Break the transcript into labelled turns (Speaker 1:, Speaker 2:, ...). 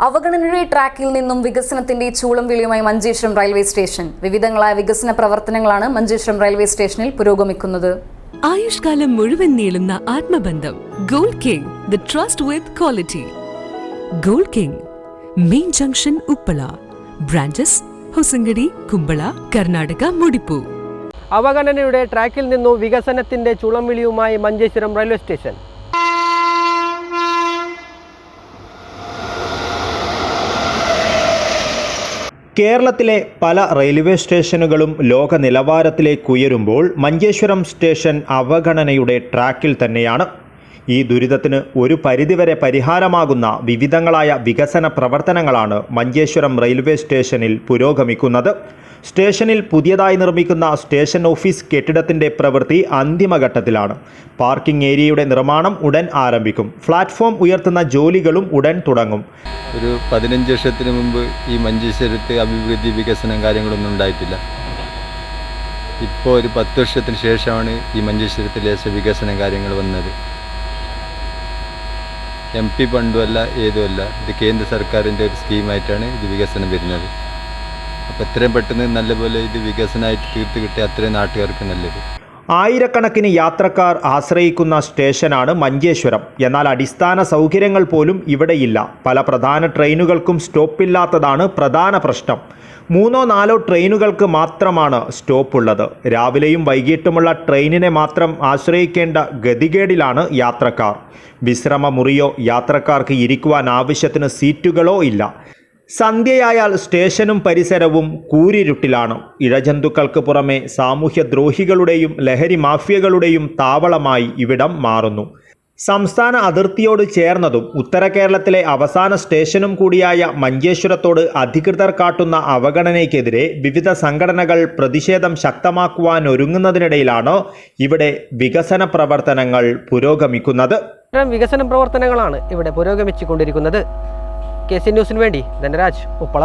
Speaker 1: അവഗണനയുടെ ട്രാക്കിൽ നിന്നും വികസനത്തിന്റെ ചൂളം വിളിയുമായി മഞ്ചേശ്വരം റെയിൽവേ സ്റ്റേഷൻ. വിവിധങ്ങളായ വികസന പ്രവർത്തനങ്ങളാണ് മഞ്ചേശ്വരം റെയിൽവേ സ്റ്റേഷനിൽ പുരോഗമിക്കുന്നത്.
Speaker 2: ആയുഷ്കാലം മുഴുവൻ നീളുന്ന ആത്മബന്ധം. Gold king the trust with quality. Gold king main junction Uppala. Branches Hosangadi Kumbla Karnataka മുടിപ്പു.
Speaker 3: അവഗണനയുടെ ട്രാക്കിൽ നിന്നും വികസനത്തിന്റെ ചുളം വിളിയുമായി മഞ്ചേശ്വരം റെയിൽവേ സ്റ്റേഷൻ.
Speaker 4: കേരളത്തിലെ പല റെയിൽവേ സ്റ്റേഷനുകളും ലോക നിലവാരത്തിലേക്കുയരുമ്പോൾ മഞ്ചേശ്വരം സ്റ്റേഷൻ അവഗണനയുടെ ട്രാക്കിൽ തന്നെയാണ്. ഈ ദുരിതത്തിന് ഒരു പരിധിവരെ പരിഹാരമാകുന്ന വിവിധങ്ങളായ വികസന പ്രവർത്തനങ്ങളാണ് മഞ്ചേശ്വരം റെയിൽവേ സ്റ്റേഷനിൽ പുരോഗമിക്കുന്നത്. സ്റ്റേഷനിൽ പുതിയതായി നിർമ്മിക്കുന്ന സ്റ്റേഷൻ ഓഫീസ് കെട്ടിടത്തിന്റെ പ്രവൃത്തി അന്തിമഘട്ടത്തിലാണ്. പാർക്കിംഗ് ഏരിയയുടെ നിർമ്മാണം ഉടൻ ആരംഭിക്കും. പ്ലാറ്റ്ഫോം ഉയർത്തുന്ന ജോലികളും ഉടൻ തുടങ്ങും.
Speaker 5: ഒരു പതിനഞ്ച് വർഷത്തിന് മുമ്പ് ഈ മഞ്ചേശ്വരത്ത് അഭിവൃദ്ധി വികസനം കാര്യങ്ങളൊന്നും ഉണ്ടായിട്ടില്ല. ഇപ്പോൾ ഒരു പത്ത് വർഷത്തിന് ശേഷമാണ് ഈ മഞ്ചേശ്വരത്തിലെ വികസന കാര്യങ്ങൾ വന്നത്. എം പി ഫണ്ടുമല്ല ഏതുമല്ല ഇത് കേന്ദ്ര സർക്കാരിന്റെ ഒരു സ്കീമായിട്ടാണ് ഇത് വികസനം വരുന്നത്. അപ്പോൾ എത്രയും പെട്ടെന്ന് നല്ലപോലെ ഇത് വികസനമായിട്ട് തീർത്ത് കിട്ടിയാൽ അത്രയും നാട്ടുകാർക്ക് നല്ലത്.
Speaker 4: ആയിരക്കണക്കിന് യാത്രക്കാർ ആശ്രയിക്കുന്ന സ്റ്റേഷനാണ് മഞ്ചേശ്വരം. എന്നാൽ അടിസ്ഥാന സൗകര്യങ്ങൾ പോലും ഇവിടെയില്ല. പല പ്രധാന ട്രെയിനുകൾക്കും സ്റ്റോപ്പില്ലാത്തതാണ് പ്രധാന പ്രശ്നം. മൂന്നോ നാലോ ട്രെയിനുകൾക്ക് മാത്രമാണ് സ്റ്റോപ്പുള്ളത്. രാവിലെയും വൈകിട്ടുമുള്ള ട്രെയിനിനെ മാത്രം ആശ്രയിക്കേണ്ട ഗതികേടിലാണ് യാത്രക്കാർ. വിശ്രമ മുറിയോ യാത്രക്കാർക്ക് ഇരിക്കുവാൻ ആവശ്യത്തിന് സീറ്റുകളോ ഇല്ല. സന്ധ്യയായാൽ സ്റ്റേഷനും പരിസരവും കൂരിരുട്ടിലാണ്. ഇഴജന്തുക്കൾക്ക് പുറമെ സാമൂഹ്യദ്രോഹികളുടെയും ലഹരി മാഫിയകളുടെയും താവളമായി ഇവിടം മാറുന്നു. സംസ്ഥാന അതിർത്തിയോട് ചേർന്നതും ഉത്തര കേരളത്തിലെ അവസാന സ്റ്റേഷനും കൂടിയായ മഞ്ചേശ്വരത്തോട് അധികൃതർ കാട്ടുന്ന അവഗണനയ്ക്കെതിരെ വിവിധ സംഘടനകൾ പ്രതിഷേധം ശക്തമാക്കുവാൻ ഒരുങ്ങുന്നതിനിടയിലാണ് ഇവിടെ വികസന പ്രവർത്തനങ്ങൾ പുരോഗമിക്കുന്നത്.
Speaker 3: വികസന പ്രവർത്തനങ്ങളാണ് ഇവിടെ പുരോഗമിച്ചുകൊണ്ടിരിക്കുന്നത്. കെ സി ന്യൂസിന് വേണ്ടി ധനരാജ് ഉപ്പള